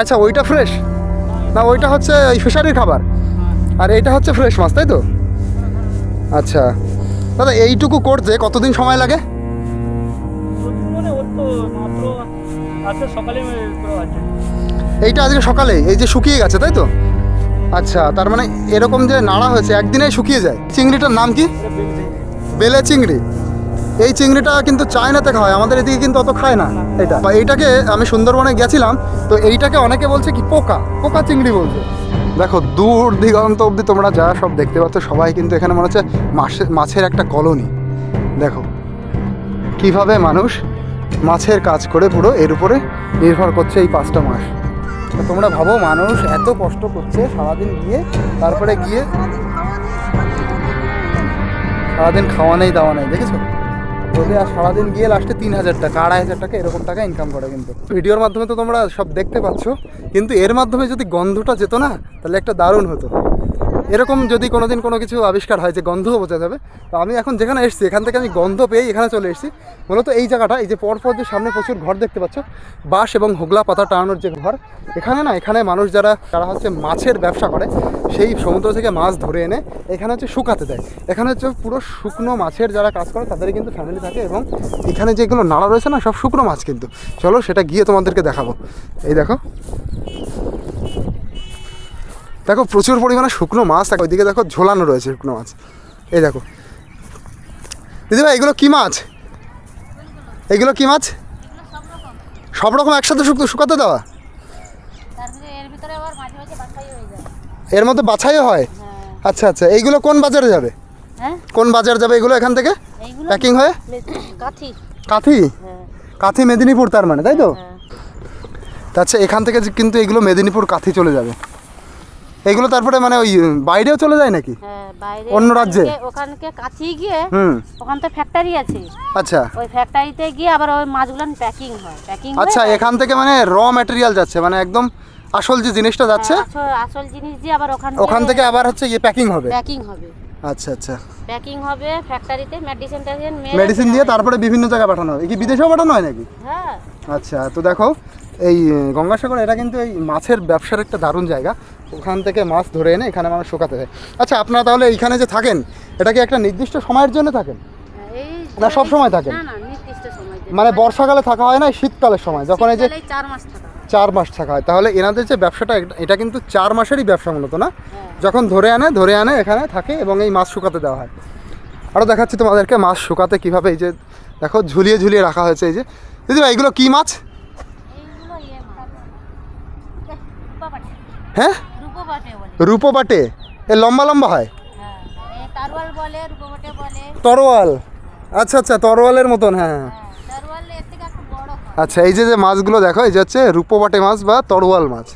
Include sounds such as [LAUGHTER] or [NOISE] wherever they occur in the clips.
আচ্ছা ওইটা ফ্রেশ না ওইটা হচ্ছে এই ফিশারির খাবার। আর এইটা হচ্ছে ফ্রেশ মাছ তাই তো? আচ্ছা। দাদা এইটুকু করতে কতদিন সময় লাগে? মানে এইটা আজকে সকালে এই যে শুকিয়ে গেছে তাই তো? আচ্ছা তার মানে এরকম যে নাড়া হয়েছে একদিনে শুকিয়ে যায়। চিংড়িটার নাম কি? বেলে চিংড়ি। এই চিংড়িটা কিন্তু চায়নাতে খাওয়ায় আমাদের এদিকে কিন্তু অত খায় না এটা। বা এইটাকে আমি সুন্দরবনে গেছিলাম, তো এইটাকে অনেকে বলছে কি পোকা পোকা চিংড়ি বলছে। দেখো, দূর দিগন্ত অবধি তোমরা যা সব দেখতে পাচ্ছ, সবাই কিন্তু এখানে মনে হচ্ছে মাছের মাছের একটা কলোনি। দেখো, কীভাবে মানুষ মাছের কাজ করে পুরো, এর উপরে নির্ভর করছে এই পাঁচটা মাস। তোমরা ভাবো, মানুষ এত কষ্ট করছে সারাদিন গিয়ে, তারপরে গিয়ে সারাদিন খাওয়া নেই, দাওয়া নেই, দেখেছ? ওদের আর সারাদিন গিয়ে লাস্টে তিন হাজার টাকা আড়াই হাজার টাকা, এরকম টাকা ইনকাম করে কিন্তু। ভিডিওর মাধ্যমে তো তোমরা সব দেখতে পাচ্ছ, কিন্তু এর মাধ্যমে যদি গন্ধটা যেত না, তাহলে একটা দারুণ হতো। এরকম যদি কোনোদিন কোনো কিছু আবিষ্কার হয় যে গন্ধও বোঝা যাবে, তো আমি এখন যেখানে এসেছি, এখান থেকে আমি গন্ধ পেয়ে এখানে চলে এসেছি। মূলত এই জায়গাটা, এই যে পরপর যে সামনে প্রচুর ঘর দেখতে পাচ্ছ, বাঁশ এবং হোগলা পাতা টানানোর যে ঘর, এখানে না, এখানে মানুষ যারা যারা হচ্ছে মাছের ব্যবসা করে, সেই সমুদ্র থেকে মাছ ধরে এনে এখানে হচ্ছে শুকাতে দেয়। এখানে হচ্ছে পুরো শুকনো মাছের যারা কাজ করে তাদের কিন্তু ফ্যামিলি থাকে এবং এখানে যেগুলো নাড়া রয়েছে না, সব শুকনো মাছ কিন্তু। চলো সেটা গিয়ে তোমাদেরকে দেখাবো। এই দেখো। দেখো প্রচুর পরিমাণে শুকনো মাছ থাকে ওইদিকে দেখো ঝোলানো রয়েছে শুকনো মাছ। এই দেখো। দিদিভাই এগুলো কী মাছ? এগুলো কী মাছ? সব রকম একসাথে শুক- শুকাতে দেওয়া? এর মধ্যে বাছাইও হয়? হ্যাঁ। আচ্ছা আচ্ছা। এইগুলো কোন বাজারে যাবে? হ্যাঁ? কোন বাজার যাবে এগুলো এখান থেকে? প্যাকিং হয়ে? কাথি। হ্যাঁ। কাথি মেদিনীপুর তার মানে তাই তো? আচ্ছা এখান থেকে কিন্তু এগুলো মেদিনীপুর কাথি চলে যাবে। এগুলো তারপরে মানে ওই বাইরেও চলে যায় নাকি? হ্যাঁ অন্য রাজ্যে? ওখানকে- ওখানকে গিয়ে ওখান তো ফ্যাক্টরি আছে। আচ্ছা। ওই ফ্যাক্টরিতে গিয়ে আবার ওই মাছগুলো প্যাকিং হয়। প্যাকিং আচ্ছা এখান থেকে মানে র ম্যাটেরিয়াল যাচ্ছে মানে একদম আসল যে জিনিসটা যাচ্ছে আসল আসল জিনিস আবার ওখান ওখান থেকে আবার হচ্ছে ইয়ে প্যাকিং হবে? প্যাকিং হবে। আচ্ছা আচ্ছা। প্যাকিং হবে ফ্যাক্টরিতে মেডিসিন মেডিসিন দিয়ে তারপরে বিভিন্ন জায়গায় পাঠানো হবে কি বিদেশেও পাঠানো হয় নাকি? হ্যাঁ। আচ্ছা তো দেখো এই গঙ্গাসাগর এটা কিন্তু এই মাছের ব্যবসার একটা দারুণ জায়গা। ওখান থেকে মাছ ধরে এনে এখানে মানুষ শুকাতে হয় আচ্ছা আপনারা তাহলে এইখানে যে থাকেন এটা কি একটা নির্দিষ্ট সময়ের জন্য থাকেন? এই না, সব সময় থাকেন? না না নির্দিষ্ট সময় জন্য। মানে বর্ষাকালে থাকা হয় না শীতকালের সময়? যখন এই যে চার মাস থাকা হয়। চার মাস থাকা হয়। তাহলে এনাদের যে ব্যবসাটা এটা- কিন্তু চার মাসেরই ব্যবসা মূলত না? হ্যাঁ। যখন ধরে আনে ধরে আনে এখানে থাকে এবং এই মাছ শুকাতে দেওয়া হয়। আরও দেখাচ্ছি তোমাদেরকে মাছ শুকাতে কীভাবে এই যে দেখো ঝুলিয়ে ঝুলিয়ে রাখা হয়েছে এই যে। দিদি ভাই এগুলো কী মাছ? ইয়ে হ্যাঁ? রূপো বাটে রূপো বাটে এ লম্বা লম্বা হয়? হ্যাঁ রূপো বাটে বলে তরোয়াল? আচ্ছা আচ্ছা তরোয়ালের মতন হ্যাঁ হ্যাঁ। হ্যাঁ আচ্ছা এই যে যে মাছগুলো দেখো এই যে হচ্ছে রূপোবাটে মাছ বা তরোয়াল মাছ।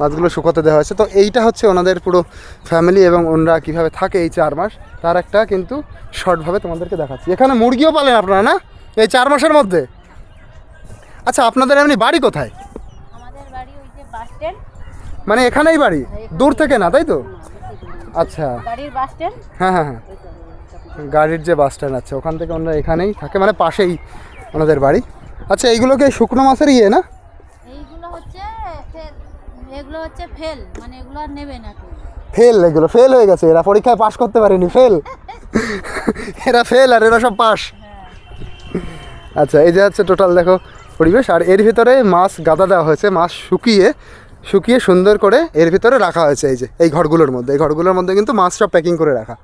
মাছগুলো শুকোতে দেওয়া হয়েছে। তো এইটা হচ্ছে ওনাদের পুরো ফ্যামিলি এবং ওনারা কীভাবে থাকে এই চার মাস তার একটা কিন্তু শর্টভাবে তোমাদেরকে দেখাচ্ছি। এখানে মুরগিও পালেন আপনারা না? এই চার মাসের মধ্যে? আচ্ছা আপনাদের এমনি বাড়ি কোথায়? আমাদের বাড়ি ওই যে বাস স্ট্যান্ড মানে এখানেই বাড়ি? দূর থেকে না তাই তো? আচ্ছা। গাড়ির বাস স্ট্যান্ড হ্যাঁ হ্যাঁ হ্যাঁ। গাড়ির যে বাস স্ট্যান্ড আছে ওখান থেকে ওনারা এখানেই থাকে মানে পাশেই ওনাদের বাড়ি। আচ্ছা এইগুলোকে শুকনো মাছের ইয়ে না? এইগুলো হচ্ছে ফেল এগুলো হচ্ছে ফেল মানে এগুলো আর নেবে না কেউ। ফেল এগুলো ফেল হয়ে গেছে এরা পরীক্ষায় পাশ করতে পারেনি ফেল। [LAUGHS] এরা ফেল আর এরা সব পাস আচ্ছা এই যে হচ্ছে টোটাল দেখো পরিবেশ আর এর ভিতরে মাছ গাদা দেওয়া হয়েছে মাছ শুকিয়ে শুকিয়ে সুন্দর করে এর ভিতরে রাখা হয়েছে এই যে, এই ঘরগুলোর মধ্যে। এই ঘরগুলোর মধ্যে কিন্তু মাছ সব প্যাকিং করে রাখা।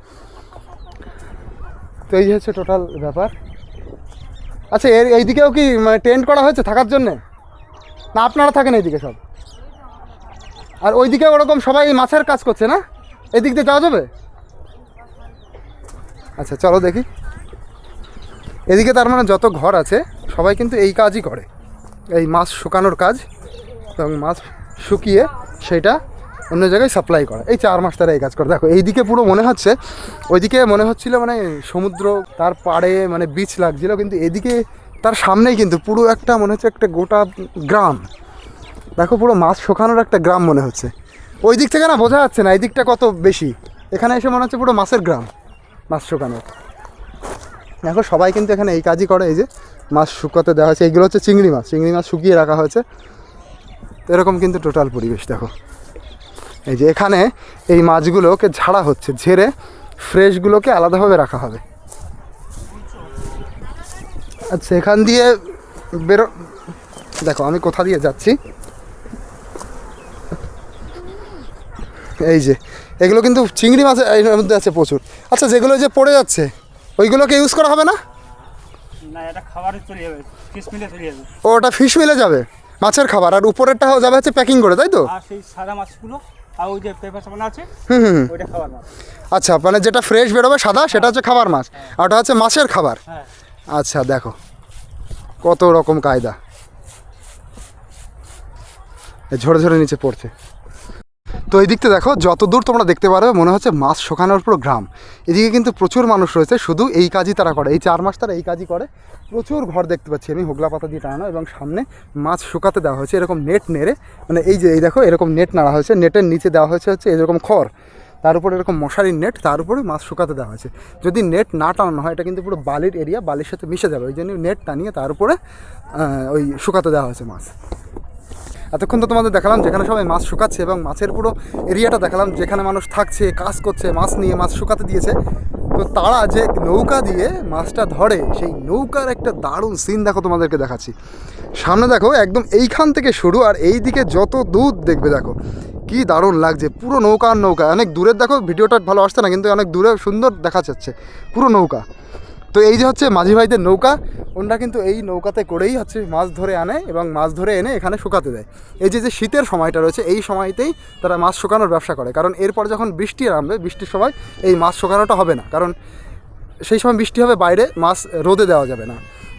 তো এই হচ্ছে টোটাল ব্যাপার। আচ্ছা এর এইদিকেও কি মানে টেন্ট করা হয়েছে থাকার জন্যে? না, আপনারা থাকেন এইদিকে সব? আর ওই ওইদিকে ওরকম সবাই মাছের কাজ করছে না? এদিক দিয়ে যাওয়া যাবে? আচ্ছা চলো দেখি। এদিকে তার মানে যত ঘর আছে, সবাই কিন্তু এই কাজই করে। এই মাছ শুকানোর কাজ এবং মাছ শুকিয়ে সেটা অন্য জায়গায় সাপ্লাই করে। এই চার মাস তারা এই কাজ করে। দেখো, এইদিকে পুরো মনে হচ্ছে, ওইদিকে মনে হচ্ছিল মানে সমুদ্র, তার পাড়ে মানে বিচ লাগছিল, কিন্তু এদিকে তার সামনেই কিন্তু পুরো একটা মনে হচ্ছে একটা গোটা গ্রাম। দেখো, পুরো মাছ শুকানোর একটা গ্রাম মনে হচ্ছে। ওই দিক থেকে না বোঝা যাচ্ছে না, এই দিকটা কত বেশি। এখানে এসে মনে হচ্ছে পুরো মাছের গ্রাম, মাছ শুকানোর। দেখো, সবাই কিন্তু এখানে এই কাজই করে, এই যে মাছ শুকাতে দেওয়া হয়েছে। এইগুলো হচ্ছে চিংড়ি মাছ। চিংড়ি মাছ শুকিয়ে রাখা হয়েছে। এরকম কিন্তু টোটাল পরিবেশ দেখো। এই যে এখানে এই মাছগুলোকে ঝাড়া হচ্ছে ঝেড়ে ফ্রেশগুলোকে আলাদাভাবে রাখা হবে। আচ্ছা এখান দিয়ে বেরো দেখো আমি কোথা দিয়ে যাচ্ছি? এই যে এগুলো কিন্তু চিংড়ি মাছ এর মধ্যে আছে প্রচুর। আচ্ছা যেগুলো যে পড়ে যাচ্ছে ওইগুলোকে ইউজ করা হবে না? না এটা খাবারে চলে যাবে ফিস মিলে চলে যাবে। ও ওটা ফিশ মিলে যাবে? মাছের খাবার আর উপরেরটা যাবে হচ্ছে প্যাকিং করে তাই তো? আর সেই সাদা মাছগুলো আর ওই যে পেপার সাবান আছে হুম হুম হুম। ওইটা খাবার মাছ। আচ্ছা মানে যেটা ফ্রেশ বেরোবে সাদা সেটা হচ্ছে খাবার মাছ আর ওটা হচ্ছে মাছের খাবার। হ্যাঁ। আচ্ছা দেখো কত রকম কায়দা। ঝরে ঝরে নিচে পড়ছে। তো এই দিকতে দেখো, যত দূর তোমরা দেখতে পারবে মনে হচ্ছে মাছ শুকানোর পুরো গ্রাম। এদিকে কিন্তু প্রচুর মানুষ রয়েছে, শুধু এই কাজই তারা করে। এই চার মাস তারা এই কাজই করে। প্রচুর ঘর দেখতে পাচ্ছি আমি, হোগলা পাতা দিয়ে টানানো এবং সামনে মাছ শুকাতে দেওয়া হয়েছে, এরকম নেট নেড়ে। মানে এই যে, এই দেখো, এরকম নেট নাড়া হয়েছে, নেটের নিচে দেওয়া হয়েছে হচ্ছে এরকম খড়। তার উপরে এরকম মশারির নেট, তার উপরে মাছ শুকাতে দেওয়া হয়েছে। যদি নেট না টানানো হয়, এটা কিন্তু পুরো বালির এরিয়া বালির সাথে মিশে যাবে। ওই জন্য নেট টানিয়ে তার উপরে ওই শুকাতে দেওয়া হয়েছে মাছ। এতক্ষণ তো তোমাদের দেখালাম যেখানে সবাই মাছ শুকাচ্ছে এবং মাছের পুরো এরিয়াটা দেখালাম, যেখানে মানুষ থাকছে, কাজ করছে, মাছ নিয়ে মাছ শুকাতে দিয়েছে। তো তারা যে নৌকা দিয়ে মাছটা ধরে, সেই নৌকার একটা দারুণ সিন দেখো তোমাদেরকে দেখাচ্ছি। সামনে দেখো একদম এইখান থেকে শুরু আর এই দিকে যত দূর দেখবে দেখো, কি দারুণ লাগছে। পুরো নৌকা আর নৌকা, অনেক দূরের দেখো, ভিডিওটা ভালো আসছে না, কিন্তু অনেক দূরে সুন্দর দেখা যাচ্ছে। পুরো নৌকা। তো এই যে হচ্ছে মাঝি ভাইদের নৌকা, ওনারা কিন্তু এই নৌকাতে করেই হচ্ছে মাছ ধরে আনে এবং মাছ ধরে এনে এখানে শুকাতে দেয়। এই যে যে শীতের সময়টা রয়েছে, এই সময়তেই তারা মাছ শুকানোর ব্যবসা করে। কারণ এরপর যখন বৃষ্টি নামবে, বৃষ্টির সময় এই মাছ শুকানোটা হবে না। কারণ সেই সময় বৃষ্টি হবে, বাইরে মাছ রোদে দেওয়া যাবে না।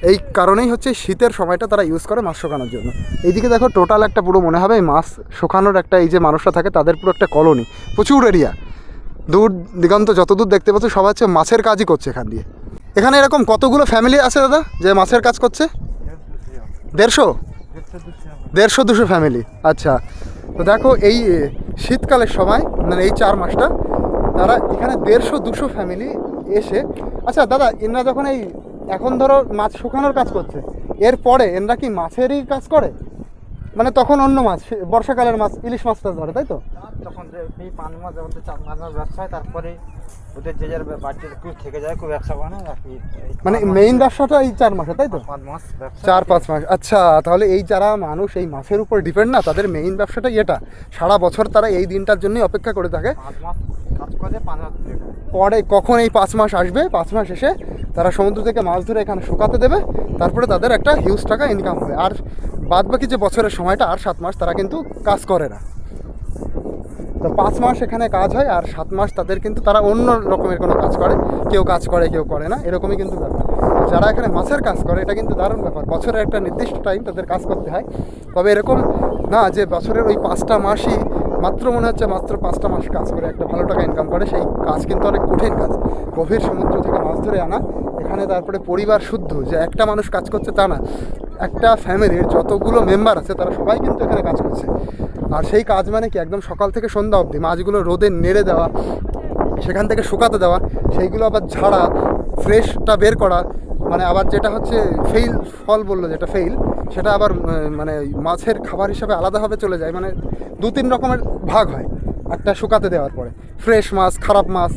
এই কারণেই হচ্ছে শীতের সময়টা তারা ইউজ করে মাছ শুকানোর জন্য। এইদিকে দেখো টোটাল একটা পুরো মনে হবে মাছ শুকানোর একটা এই যে মানুষরা থাকে, তাদের পুরো একটা কলোনি প্রচুর এরিয়া দূর দিগন্ত যতদূর দেখতে পাচ্ছ, সবাই হচ্ছে মাছের কাজই করছে এখান দিয়ে। এখানে এরকম কতগুলো ফ্যামিলি আছে দাদা যে মাছের কাজ করছে? দেড়শো? দেড়শো দুশো ফ্যামিলি আচ্ছা। তো দেখো এই শীতকালের সময় মানে এই চার মাসটা, তারা এখানে দেড়শো দুশো ফ্যামিলি এসে আচ্ছা দাদা, এনরা যখন এই, এখন ধরো মাছ শুকানোর কাজ করছে, এরপরে এনরা কি মাছেরই কাজ করে? মানে তখন অন্য মাছ বর্ষাকালের মাছ ইলিশ মাছটা ধরে তাই তো? তখন যে এই পান মাছ যখন চার মাছ ব্যবসা হয় তারপরে ওদের যে যার বাড়িতে কেউ থেকে যায় কেউ ব্যবসা করে না আর কি মানে মেইন ব্যবসাটা এই চার মাসে তাই তো? মাছ ব্যবসা চার পাঁচ মাস আচ্ছা তাহলে এই যারা মানুষ এই মাছের উপর ডিপেন্ড না তাদের মেইন ব্যবসাটাই এটা। সারা বছর তারা এই দিনটার জন্যই অপেক্ষা করে থাকে। পাঁচ মাস পরে কখন এই পাঁচ মাস আসবে? পাঁচ মাস এসে তারা সমুদ্র থেকে মাছ ধরে এখানে শুকাতে দেবে। তারপরে তাদের একটা হিউজ টাকা ইনকাম হবে। আর বাদ বাকি যে বছরের সময়টা, আর সাত মাস তারা কিন্তু কাজ করে না। তো পাঁচ মাস এখানে কাজ হয়, আর সাত মাস তাদের কিন্তু তারা অন্য রকমের কোনো কাজ করে। কেউ কাজ করে, কেউ করে না। এরকমই কিন্তু ব্যাপার। যারা এখানে মাছের কাজ করে, এটা কিন্তু দারুণ ব্যাপার। বছরের একটা নির্দিষ্ট টাইম তাদের কাজ করতে হয়। তবে এরকম না যে বছরের ওই পাঁচটা মাসই মাত্র মনে হচ্ছে মাত্র পাঁচটা মাস কাজ করে একটা ভালো টাকা ইনকাম করে, সেই কাজ কিন্তু অনেক কঠিন কাজ। গভীর সমুদ্র থেকে মাছ ধরে আনা, এখানে তারপরে পরিবার শুদ্ধ, যে একটা মানুষ কাজ করছে তা না। একটা ফ্যামিলির যতগুলো মেম্বার আছে, তারা সবাই কিন্তু এখানে কাজ করছে। আর সেই কাজ মানে কি, একদম সকাল থেকে সন্ধ্যা অবধি মাছগুলো রোদে নেড়ে দেওয়া, সেখান থেকে শুকাতে দেওয়া, সেইগুলো আবার ঝাড়া ফ্রেশটা বের করা মানে আবার যেটা হচ্ছে ফেইল ফল বলল যেটা ফেইল সেটা আবার মানে মাছের খাবার হিসাবে আলাদাভাবে চলে যায়। মানে দু তিন রকমের ভাগ হয় একটা শুকাতে দেওয়ার পরে। ফ্রেশ মাছ, খারাপ মাছ,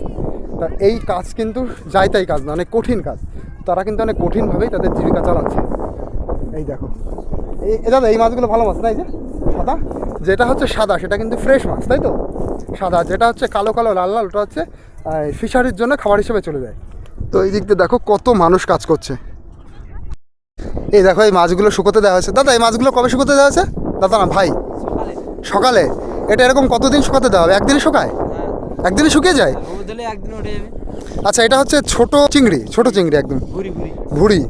তা এই কাজ কিন্তু যাই তাই কাজ না, অনেক কঠিন কাজ। তারা কিন্তু অনেক কঠিনভাবেই তাদের জীবিকা চালাচ্ছে। এই দেখো। এই দাদা, এই মাছগুলো ভালো মাছ এই যে? সাদা? যেটা হচ্ছে সাদা, সেটা কিন্তু ফ্রেশ মাছ, তাই তো? সাদা, যেটা হচ্ছে কালো কালো, লাল লাল, ওটা হচ্ছে ফিশারির জন্য খাবার হিসেবে চলে যায়। তো এই দিক দিয়ে দেখো কত মানুষ কাজ করছে। এই দেখো এই মাছগুলো শুকোতে দেওয়া হয়েছে। দাদা এই মাছগুলো কবে শুকোতে দেওয়া হয়েছে? দাদা না ভাই। সকালে। এটা এরকম কতদিন শুকাতে দেওয়া হবে? একদিনই শুকায়? একদিনই শুকিয়ে যায়? একদিন আচ্ছা এটা হচ্ছে ছোট চিংড়ি ছোট চিংড়ি একদম। ভুড়ি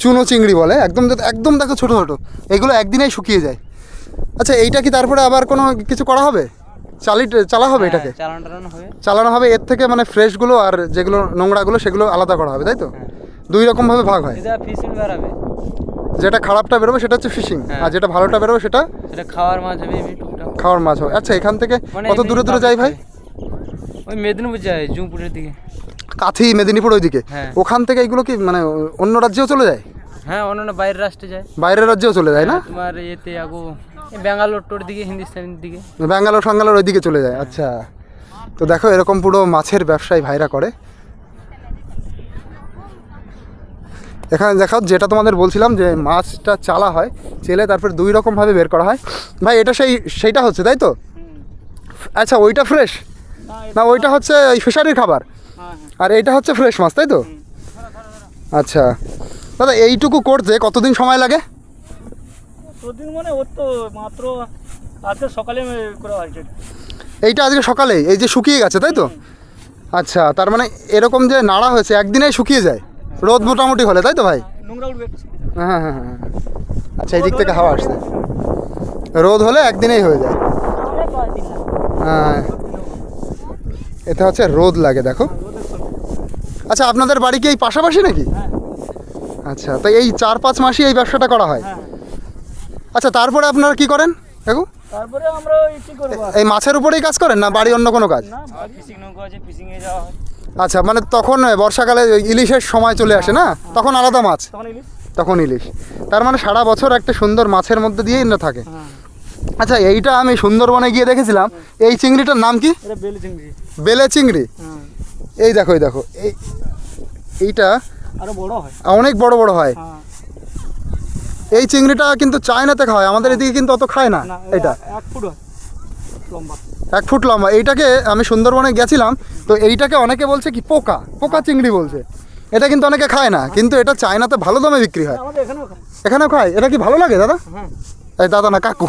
চুনো চিংড়ি বলে। একদম একদম দেখো ছোটো ছোটো। এগুলো একদিনেই শুকিয়ে যায়। আচ্ছা এইটা কি তারপরে আবার কোনো কিছু করা হবে? চালি চালা হবে এটাকে? হ্যাঁ, চালান হবে। চালানো হবে এর থেকে মানে ফ্রেশগুলো আর যেগুলো নোংরাগুলো সেগুলো আলাদা করা হবে তাই তো? দুই রকমভাবে ভাগ হয়। যেটা খারাপটা বেরোবে সেটা হচ্ছে ফিশিং হ্যাঁ। আর যেটা ভালোটা বেরোবে সেটা সেটা খাওয়ার মাছ হবে এমনি টুকটাক খাওয়ার মাছ হবে। আচ্ছা এখান থেকে মানে কত দূরে দূরে যাই ভাই? ওই মেদিনীপুর যায় জুমপুরের দিকে। কাথি মেদিনীপুর ওইদিকে? হ্যাঁ। ওখান থেকে এগুলো কি মানে অন্য রাজ্যেও চলে যায়? হ্যাঁ অন্যান্য বাইরের রাষ্ট্রে যায়। বাইরের রাজ্যেও চলে যায় না? তোমার ইয়েতে আগো ব্যাঙ্গালোর টোর দিকে হিন্দুস্তানের দিকে। ব্যাঙ্গালোর ফাঙ্গালোর ওইদিকে চলে যায় আচ্ছা। তো দেখো এরকম পুরো মাছের ব্যবসায়ী ভাইরা করে। এখানে দেখাও যেটা তোমাদের বলছিলাম যে মাছটা চালা হয় চেলে তারপর দুই রকমভাবে বের করা হয়। ভাই এটা সেই সেইটা হচ্ছে তাই তো? আচ্ছা ওইটা ফ্রেশ না ওইটা হচ্ছে এই ফিশারির খাবার? আর এইটা হচ্ছে ফ্রেশ মাছ তাই তো? আচ্ছা। দাদা এইটুকু করতে কতদিন সময় লাগে? প্রতিদিন মানে ওর তো মাত্র আজকে সকালে করা হয়েছে এইটা আজকে সকালে এই যে শুকিয়ে গেছে তাই তো? আচ্ছা তার মানে এরকম যে নাড়া হয়েছে একদিনেই শুকিয়ে যায়? রোদ মোটামুটি হলে তাই তো ভাই? নোংরা হ্যাঁ হ্যাঁ হ্যাঁ আচ্ছা এই দিক থেকে হাওয়া আসছে। রোদ হলে একদিনেই হয়ে যায়। হ্যাঁ এটা হচ্ছে রোদ লাগে দেখো। আচ্ছা আপনাদের বাড়ি কি এই পাশাপাশি নাকি? হ্যাঁ আচ্ছা তো এই চার পাঁচ মাসই এই ব্যবসাটা করা হয়? হ্যাঁ আচ্ছা তারপরে আপনারা কি করেন দেখো তারপরে আমরা ওই কী করব আর? এই মাছের উপরেই কাজ করেন না বাড়ি অন্য কোনো কাজ? না ফিশিং নৌকা আছে ফিশিংয়ে যাওয়া হয়। আচ্ছা মানে তখন বর্ষাকালে ইলিশের সময় চলে আসে না? তখন আলাদা মাছ? তখন ইলিশ। তার মানে সারা বছর একটা সুন্দর মাছের মধ্যে দিয়েই না থাকে। হ্যাঁ। আচ্ছা এইটা আমি সুন্দরবনে গিয়ে দেখেছিলাম। এই চিংড়িটার নাম কি? বেলে চিংড়ি। বেলে চিংড়ি। হ্যাঁ। এই দেখো এই দেখো। এই এইটা হয়। অনেক বড় বড় হয়। হ্যাঁ। এই চিংড়িটা কিন্তু চায়নাতে খাওয়ায় আমাদের এদিকে কিন্তু অত খায় না। এটা এক ফুট হয়। লম্বা। এক ফুট লম্বা। এইটাকে আমি সুন্দরবনে গেছিলাম তো এইটাকে অনেকে বলছে কি পোকা পোকা চিংড়ি বলছে। এটা কিন্তু অনেকে খায় না কিন্তু এটা চায়নাতে ভালো দামে বিক্রি হয়। এখানেও খায়। এটা কি ভালো লাগে দাদা? হ্যাঁ। এই দাদা না কাকু।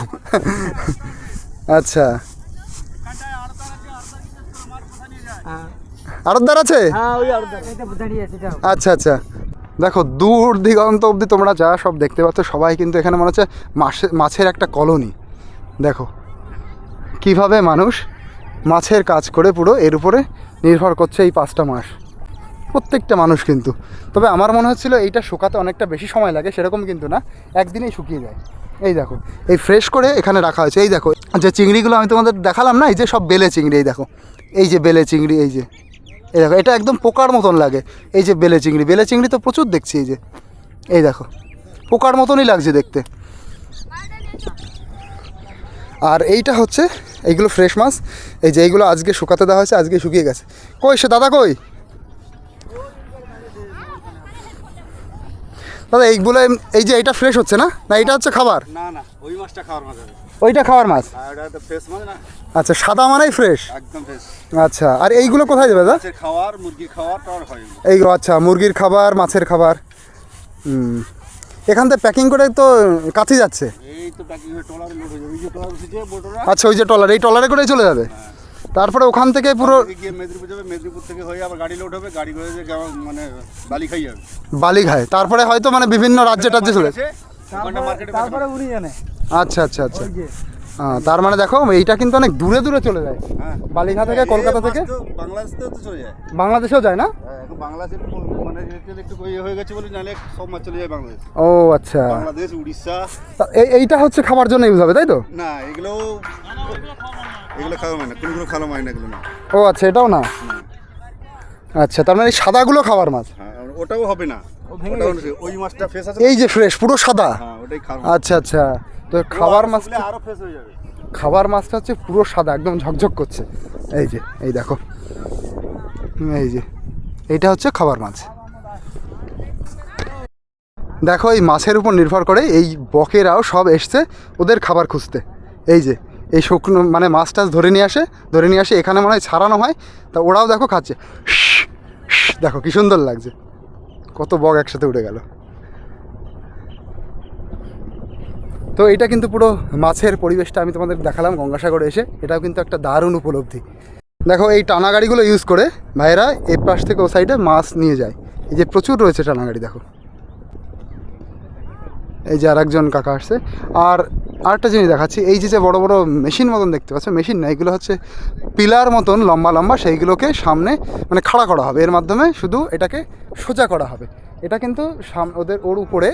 আচ্ছা। হ্যাঁ। আরতদার আছে? হ্যাঁ আচ্ছা আচ্ছা। দেখো দূর দিগন্ত অবধি তোমরা যা সব দেখতে পাচ্ছ সবাই কিন্তু এখানে মনে হচ্ছে মাছের একটা কলোনি। দেখো কীভাবে মানুষ মাছের কাজ করে পুরো এর উপরে নির্ভর করছে এই পাঁচটা মাস? প্রত্যেকটা মানুষ কিন্তু। তবে আমার মনে হচ্ছিল এইটা শুকাতে অনেকটা বেশি সময় লাগে, সেরকম কিন্তু না। একদিনেই শুকিয়ে যায়। এই দেখো, এই ফ্রেশ করে এখানে রাখা হয়েছে। এই দেখো, যে চিংড়িগুলো আমি তোমাদের দেখালাম না, এই যে সব বেলে চিংড়ি, এই দেখো। এই যে বেলে চিংড়ি, এই যে। এই দেখো, এটা একদম পোকার মতন লাগে। এই যে বেলে চিংড়ি বেলে চিংড়ি তো প্রচুর দেখছি, এই যে। এই দেখো, পোকার মতনই লাগছে দেখতে। আর এইটা হচ্ছে এইগুলো ফ্রেশ মাছ। এই যে এইগুলো আজকে শুকাতে দেওয়া হয়েছে আজকে শুকিয়ে গেছে। কই সে দাদা কই? দাদা এইগুলো এই যে এইটা ফ্রেশ হচ্ছে না? না এইটা হচ্ছে খাবার? না না ওই মাছটা খাওয়ার মাছ ওইটা খাওয়ার মাছ? আচ্ছা সাদা মানেই ফ্রেশ একদম ফ্রেশ আচ্ছা আর এইগুলো কোথায় যাবে দাদা? মুরগির। এইগুলো আচ্ছা মুরগির খাবার মাছের খাবার। হুম। এখান থেকে প্যাকিং করে তো কাছে যাচ্ছে। হয়ে হয়ে আচ্ছা ওই যে টলার এই টলারে করেই চলে যাবে? তারপরে ওখান থেকে পুরো মেদিনীপুর যাবে মেদিনীপুর থেকে হয়ে আবার গাড়ি লোড হবে গাড়ি করে মানে বালি খাই যাবে। বালিখায় তারপরে হয়তো মানে বিভিন্ন রাজ্যে টাজ্যে চলে তারপরে উনি জানে আচ্ছা আচ্ছা আচ্ছা। হ্যাঁ তার মানে দেখো এইটা কিন্তু অনেক দূরে দূরে চলে যায়। হ্যাঁ। বালিঘা থেকে কলকাতা থেকে? বাংলাদেশেও তো চলে যায়। বাংলাদেশেও যায় না? হ্যাঁ, বাংলাদেশে মানে একটু ইয়ে হয়ে গেছে বলে সব মাছ চলে যায় বাংলাদেশ। ও আচ্ছা। বাংলাদেশ উড়িষ্যা। এইটা হচ্ছে খাবার জন্য ইউজ হবে তাই তো? না এগুলো এগুলো খাওয়া হয় না কোনগুলো খাওয়া হয় না এগুলো না। ও আচ্ছা এটাও না? আচ্ছা তার মানে সাদাগুলো খাবার মাছ? হ্যাঁ ওটাও হবে না। ওই মাছটা ফ্রেশ আছে এই যে ফ্রেশ পুরো সাদা? হ্যাঁ আচ্ছা আচ্ছা। তো খাবার মাছ আরও ফ্রেশ হয়ে যাবে। খাবার মাছটা হচ্ছে পুরো সাদা একদম ঝকঝক করছে। এই যে এই দেখো। এই যে এইটা হচ্ছে খাবার মাছ। দেখো এই মাছের উপর নির্ভর করে এই বকেরাও সব এসছে ওদের খাবার খুঁজতে। এই যে এই শুকনো মানে মাছ টাছ ধরে নিয়ে আসে ধরে নিয়ে আসে এখানে মনে হয় ছাড়ানো হয়। তা ওরাও দেখো খাচ্ছে। দেখো কি সুন্দর লাগছে। কত বক একসাথে উঠে গেল। তো এটা কিন্তু পুরো মাছের পরিবেশটা আমি তোমাদের দেখালাম গঙ্গাসাগরে এসে। এটাও কিন্তু একটা দারুণ উপলব্ধি। দেখো এই টানা গাড়িগুলো ইউজ করে ভাইয়েরা এ পাশ থেকে ও সাইডে মাছ নিয়ে যায়। এই যে প্রচুর রয়েছে টানা গাড়ি, দেখো। এই যে আরেকজন কাকা আসছে। আর আরেকটা জিনিস দেখাচ্ছি, এই যে যে বড় বড় মেশিন মতন দেখতে পাচ্ছ, মেশিন না, এগুলো হচ্ছে পিলার মতন, লম্বা লম্বা, সেইগুলোকে সামনে মানে খাড়া করা হবে। এর মাধ্যমে শুধু এটাকে সোজা করা হবে। এটা কিন্তু ওদের ওর উপরে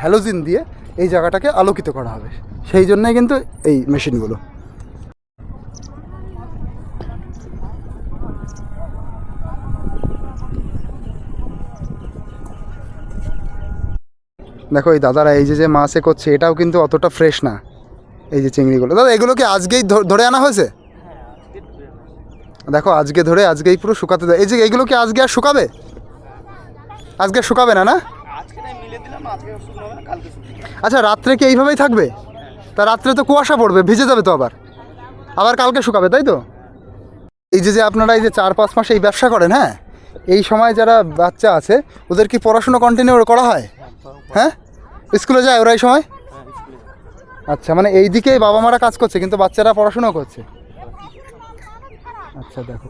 হ্যালোজিন দিয়ে এই জায়গাটাকে আলোকিত করা হবে। সেই জন্যই কিন্তু এই মেশিনগুলো। দেখো এই দাদারা এই যে যে মাছে করছে এটাও কিন্তু অতটা ফ্রেশ না, এই যে চিংড়িগুলো। দাদা, এগুলো কি আজকেই ধরে আনা হয়েছে? দেখো, আজকে ধরে আজকেই পুরো শুকাতে দেয়। এই যে এইগুলো কি আজকে আর শুকাবে? আজকে শুকাবে না না? আচ্ছা রাত্রে কি এইভাবেই থাকবে? তা রাত্রে তো কুয়াশা পড়বে, ভিজে যাবে তো আবার। আবার কালকে শুকাবে, তাই তো? এই যে যে আপনারা এই যে চার পাঁচ মাস এই ব্যবসা করেন হ্যাঁ? এই সময় যারা বাচ্চা আছে, ওদের কি পড়াশোনা কন্টিনিউ করা হয়? হ্যাঁ? স্কুলে যায় ওরা এই সময় আচ্ছা মানে এই দিকেই বাবা মারা কাজ করছে কিন্তু বাচ্চারা পড়াশোনাও করছে? আচ্ছা দেখো।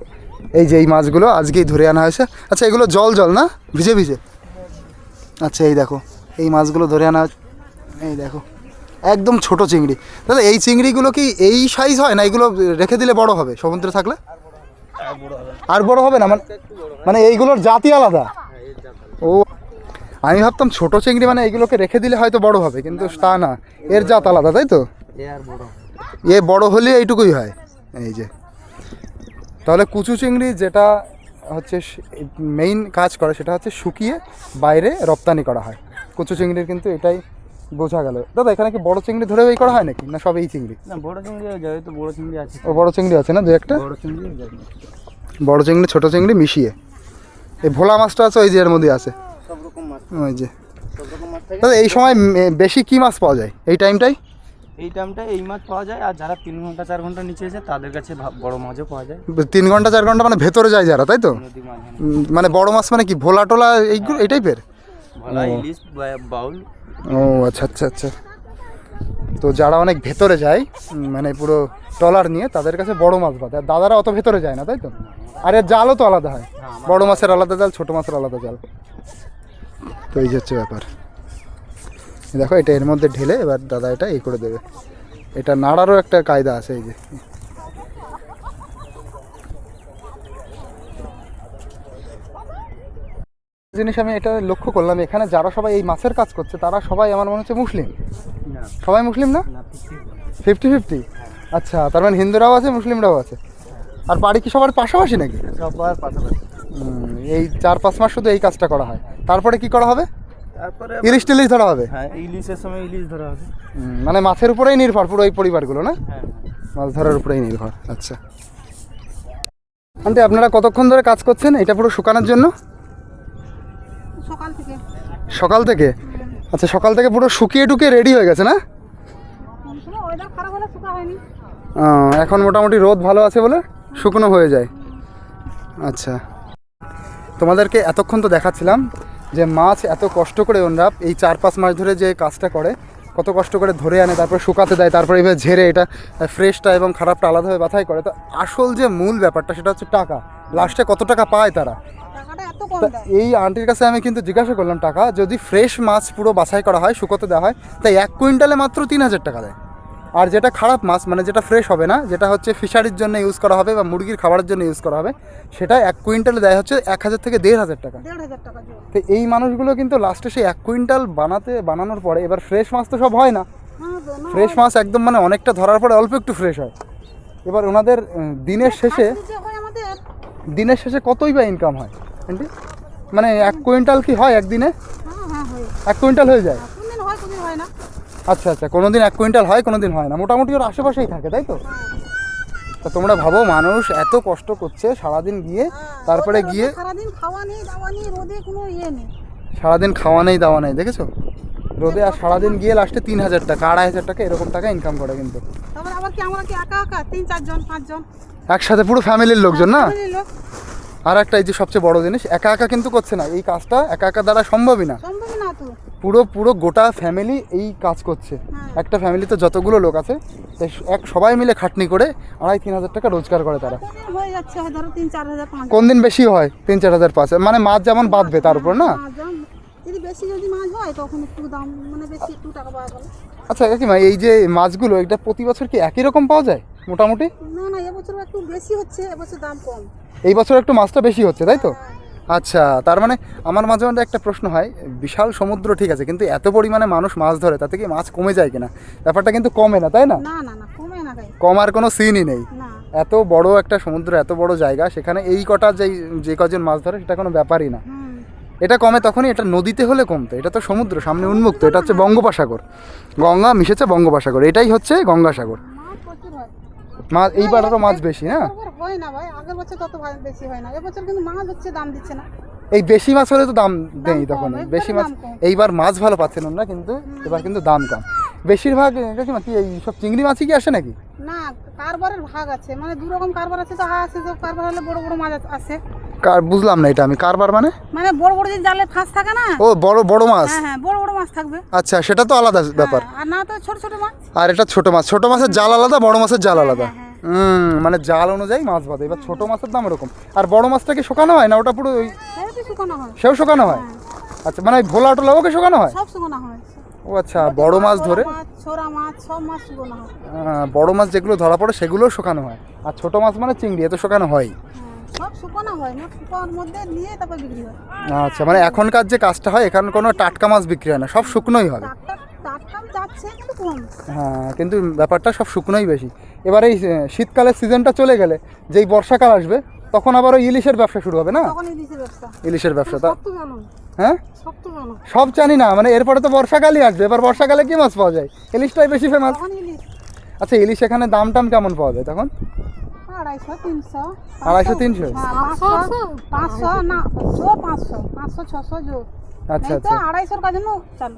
এই যে এই মাছগুলো আজকেই ধরে আনা হয়েছে। আচ্ছা এগুলো জল জল না? ভিজে ভিজে? আচ্ছা এই দেখো এই মাছগুলো ধরে আনা। এই দেখো একদম ছোট চিংড়ি। দাদা এই চিংড়িগুলো কি এই সাইজ হয় না এগুলো রেখে দিলে বড় হবে? সমুদ্রে থাকলে? আর বড় হবে না? মানে মানে এইগুলোর জাতি আলাদা। আমি ভাবতাম ছোট চিংড়ি মানে এইগুলোকে রেখে দিলে হয়তো বড় হবে কিন্তু তা না। এর জাত আলাদা তাই তো? এ বড় হলে এইটুকুই হয়। এই যে। তাহলে কুচু চিংড়ি যেটা হচ্ছে মেইন কাজ করে সেটা হচ্ছে শুকিয়ে বাইরে রপ্তানি করা হয়। কুচু চিংড়ির কিন্তু এটাই বোঝা গেল। দাদা এখানে কি বড় চিংড়ি ধরে এই করা হয় নাকি? না সব এই চিংড়ি? না বড় চিংড়ি তো বড় চিংড়ি আছে। ও বড় চিংড়ি আছে না দু একটা? বড় চিংড়ি বড় চিংড়ি ছোট চিংড়ি মিশিয়ে। এই ভোলা মাছটা আছে ওই যে এর মধ্যে আছে। ওই যে। দাদা এই সময় বেশি কি মাছ পাওয়া যায়? এই টাইমটাই এই টাইমটা এই মাছ পাওয়া যায়। আর যারা তিন ঘণ্টা চার ঘণ্টা নিচে এসে তাদের কাছে বড় মাছও পাওয়া যায়। তিন ঘণ্টা চার ঘণ্টা মানে ভেতরে যায় যারা তাই তো? উম, মানে বড় মাছ মানে কি ভোলা টোলা এইগুলো এই টাইপের? ইলিশ বাউল। ও আচ্ছা আচ্ছা আচ্ছা। তো যারা অনেক ভেতরে যায় মানে পুরো ট্রলার নিয়ে তাদের কাছে বড় মাছ বাঁধে আর দাদারা অত ভেতরে যায় না তাই তো? আর এর জালও তো আলাদা হয়। বড় মাছের আলাদা জাল ছোট মাছের আলাদা জাল। তো এই হচ্ছে ব্যাপার। দেখো এটা এর মধ্যে ঢেলে এবার দাদা এটা এই করে দেবে। এটা নাড়ারও একটা কায়দা আছে এই যে। জিনিস আমি এটা লক্ষ্য করলাম এখানে যারা সবাই এই মাছের কাজ করছে তারা সবাই আমার মনে হচ্ছে মুসলিম। সবাই মুসলিম না? ফিফটি ফিফটি ফিফটি আচ্ছা তার মানে হিন্দুরাও আছে মুসলিমরাও আছে। আর বাড়ি কি সবার পাশাপাশি নাকি? সবার পাশাপাশি। এই চার পাঁচ মাস শুধু এই কাজটা করা হয়। তারপরে কি করা হবে? তারপরে ইলিশ টিলিশ ধরা হবে? হ্যাঁ ইলিশের সময় ইলিশ ধরা হবে। মানে মাছের উপরেই নির্ভর পুরো এই পরিবারগুলো না? হ্যাঁ মাছ ধরার উপরেই নির্ভর আচ্ছা। আন্টি আপনারা কতক্ষণ ধরে কাজ করছেন? এটা পুরো শুকানোর জন্য? সকাল থেকে। সকাল থেকে? আচ্ছা সকাল থেকে পুরো শুকিয়ে টুকিয়ে রেডি হয়ে গেছে না? এখন মোটামুটি রোদ ভালো আছে বলে শুকনো হয়ে যায়। আচ্ছা। তোমাদেরকে এতক্ষণ তো দেখাচ্ছিলাম যে মাছ এত কষ্ট করে ওনরা এই চার পাঁচ মাস ধরে যে কাজটা করে কত কষ্ট করে ধরে আনে তারপর শুকাতে দেয় তারপর এবার ঝেড়ে এটা ফ্রেশটা এবং খারাপটা আলাদাভাবে বাছাই করে। তো আসল যে মূল ব্যাপারটা সেটা হচ্ছে টাকা। লাস্টে কত টাকা পায় তারা? এই আন্টির কাছে আমি কিন্তু জিজ্ঞাসা করলাম টাকা যদি ফ্রেশ মাছ পুরো বাছাই করা হয় শুকোতে দেওয়া হয় তাই এক কুইন্টালে মাত্র তিন হাজার টাকা দেয়। আর যেটা খারাপ মাছ মানে যেটা ফ্রেশ হবে না যেটা হচ্ছে ফিশারির জন্য ইউজ করা হবে বা মুরগির খাবারের জন্য ইউজ করা হবে সেটা এক কুইন্টালে দেয় হচ্ছে এক হাজার থেকে দেড় হাজার টাকা। তো এই মানুষগুলো কিন্তু লাস্টে সেই এক কুইন্টাল বানাতে বানানোর পরে এবার ফ্রেশ মাছ তো সব হয় না। ফ্রেশ মাছ একদম মানে অনেকটা ধরার পরে অল্প একটু ফ্রেশ হয়। এবার ওনাদের দিনের শেষে যে হয় আমাদের দিনের শেষে কতই বা ইনকাম হয়? আন্টি মানে এক কুইন্টাল কি হয় একদিনে? হ্যাঁ হ্যাঁ এক কুইন্টাল হয়ে যায়। হয় হয় না। আচ্ছা আচ্ছা কোনো দিন এক কুইন্টাল হয় কোনো দিন হয় না। মোটামুটি ওর আশেপাশেই থাকে তাই তো? তা তোমরা ভাবো মানুষ এত কষ্ট করছে সারাদিন গিয়ে তারপরে গিয়ে সারাদিন খাওয়া নেই দাওয়া নেই রোদে কোনো ইয়ে নেই। সারাদিন খাওয়া নেই দাওয়া নেই দেখেছ? রোদে আর সারাদিন গিয়ে লাস্টে তিন হাজার টাকা আড়াই হাজার টাকা এরকম টাকা ইনকাম করে কিন্তু। তারপর আবার কি আমরা কি একা একা তিন চারজন পাঁচজন? একসাথে পুরো ফ্যামিলির লোকজন না? আর একটা এই যে সবচেয়ে বড় জিনিস একা একা কিন্তু করছে না। এই কাজটা একা একা দ্বারা সম্ভবই না। সম্ভব না তো। পুরো পুরো গোটা ফ্যামিলি এই কাজ করছে। হ্যাঁ। একটা ফ্যামিলিতে যতগুলো লোক আছে এক সবাই মিলে খাটনি করে আড়াই তিন হাজার টাকা রোজগার করে তারা। হয়ে হয় কোন দিন বেশি হয় তিন চার হাজার পাঁচ মানে মাছ যেমন বাঁধবে তার উপর না? হয় মানে আচ্ছা কাকিমা এই যে মাছগুলো এটা প্রতি বছর কি একই রকম পাওয়া যায় মোটামুটি? না না এবছর একটু বেশি হচ্ছে এবছর দাম কম। এই বছর একটু মাছটা বেশি হচ্ছে তাই তো? আচ্ছা তার মানে আমার মাঝে মাঝে একটা প্রশ্ন হয় বিশাল সমুদ্র ঠিক আছে কিন্তু এত পরিমাণে মানুষ মাছ ধরে তাতে কি মাছ কমে যায় কিনা? ব্যাপারটা কিন্তু কমে না তাই না? না না না কমে না কমার কোনো সিনই নেই। এত বড় একটা সমুদ্র এত বড় জায়গা সেখানে এই কটা যেই যে কজন মাছ ধরে সেটা কোনো ব্যাপারই না। এটা কমে তখনই এটা নদীতে হলে কমতো এটা তো সমুদ্র সামনে উন্মুক্ত এটা হচ্ছে বঙ্গোপসাগর। গঙ্গা মিশেছে বঙ্গোপসাগর এটাই হচ্ছে গঙ্গাসাগর। মাছ এই পাটারও মাছ বেশি হ্যাঁ এবার হয় না ভাই আগের বছর তত বেশি হয় না। এবছর কিন্তু মাছ হচ্ছে দাম দিচ্ছে না। এই বেশি মাছ হলে তো দাম নেই তখন। বেশি মাছ এইবার মাছ ভালো পাচ্ছেন না কিন্তু এবার কিন্তু দাম কম। বেশিরভাগ কাকিমা কি এই সব চিংড়ি মাছই কি আসে নাকি? না কারবারের ভাগ আছে। মানে দু রকম কারবার আছে তো হ্যাঁ আছে কারবার হলে বড় বড় মাছ আছে। কার বুঝলাম না এটা আমি। কারবার মানে? মানে বড় বড় যে জালের ফাঁস থাকে না? ও বড় বড় মাছ? হ্যাঁ হ্যাঁ বড় বড় মাছ থাকবে। আচ্ছা সেটা তো আলাদা ব্যাপার। হ্যাঁ, আর না তো ছোট ছোট মাছ। আর এটা ছোট মাছ। ছোট মাছের জাল আলাদা বড় মাছের জাল আলাদা। মানে জাল অনুযায়ী মাছ বাঁধে। এবার ছোট মাছের দাম এরকম। আর বড় মাছটা কি শুকানো হয় না ওটা পুরো ওই হয় সেও শুকানো হয়? আচ্ছা মানে ভোলা টোলা ওকে শুকানো হয়? সব শুকানো হয়। ও আচ্ছা বড় মাছ ধরে? হয়। বড় মাছ যেগুলো ধরা পড়ে সেগুলোও শুকানো হয়। আর ছোট মাছ মানে চিংড়ি এ তো শুকানো হয়। হ্যাঁ, হয়। হয়। আচ্ছা মানে এখনকার যে কাজটা হয় এখানে কোনো টাটকা মাছ বিক্রি হয় না সব শুকনোই হবে টাটকা টাটকা যাচ্ছে কিন্তু কম হ্যাঁ কিন্তু ব্যাপারটা সব শুকনোই বেশি। এবার এই শীতকালের সিজনটা চলে গেলে যেই বর্ষাকাল আসবে তখন আবার ওই ইলিশের ব্যবসা শুরু হবে না? ইলিশের ব্যবসা। তা সব তো জানো। হ্যাঁ? সব জানি। না মানে এরপরে তো বর্ষাকালই আসবে এবার বর্ষাকালে কি মাছ পাওয়া যায়? ইলিশটাই বেশি ফেমাস আচ্ছা ইলিশ এখানে দাম টাম কেমন পাওয়া যায় তখন? আড়াইশো তিনশো আড়াইশো তিনশো? হ্যাঁ, পাঁচশো না পাঁচশো পাঁচশো ছশো। আচ্ছা আচ্ছা। আড়াইশোর কাছে চালু।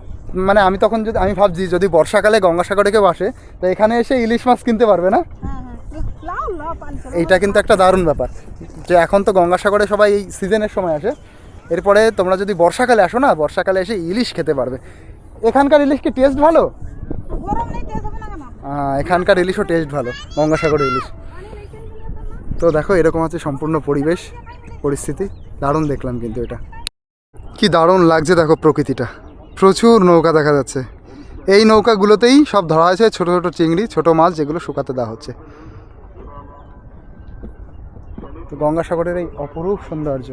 মানে আমি তখন যদি আমি ভাবছি যদি বর্ষাকালে গঙ্গাসাগরে কেউ আসে তো এখানে এসে ইলিশ মাছ কিনতে পারবে না? হ্যাঁ হ্যাঁ। এইটা কিন্তু একটা দারুণ ব্যাপার। যে এখন তো গঙ্গাসাগরে সবাই এই সিজনের সময় আসে। এরপরে তোমরা যদি বর্ষাকালে আসো না বর্ষাকালে এসে ইলিশ খেতে পারবে। এখানকার ইলিশ কি টেস্ট ভালো? এখানকার ইলিশও টেস্ট ভালো গঙ্গাসাগরের ইলিশ। তো দেখো এরকম আছে সম্পূর্ণ পরিবেশ পরিস্থিতি। দারুণ দেখলাম কিন্তু এটা। কি দারুণ লাগছে দেখো প্রকৃতিটা। প্রচুর নৌকা দেখা যাচ্ছে। এই নৌকাগুলোতেই সব ধরা হয়েছে ছোট ছোট চিংড়ি, ছোট মাছ যেগুলো শুকাতে দেওয়া হচ্ছে। গঙ্গাসাগরের এই অপরূপ সৌন্দর্য।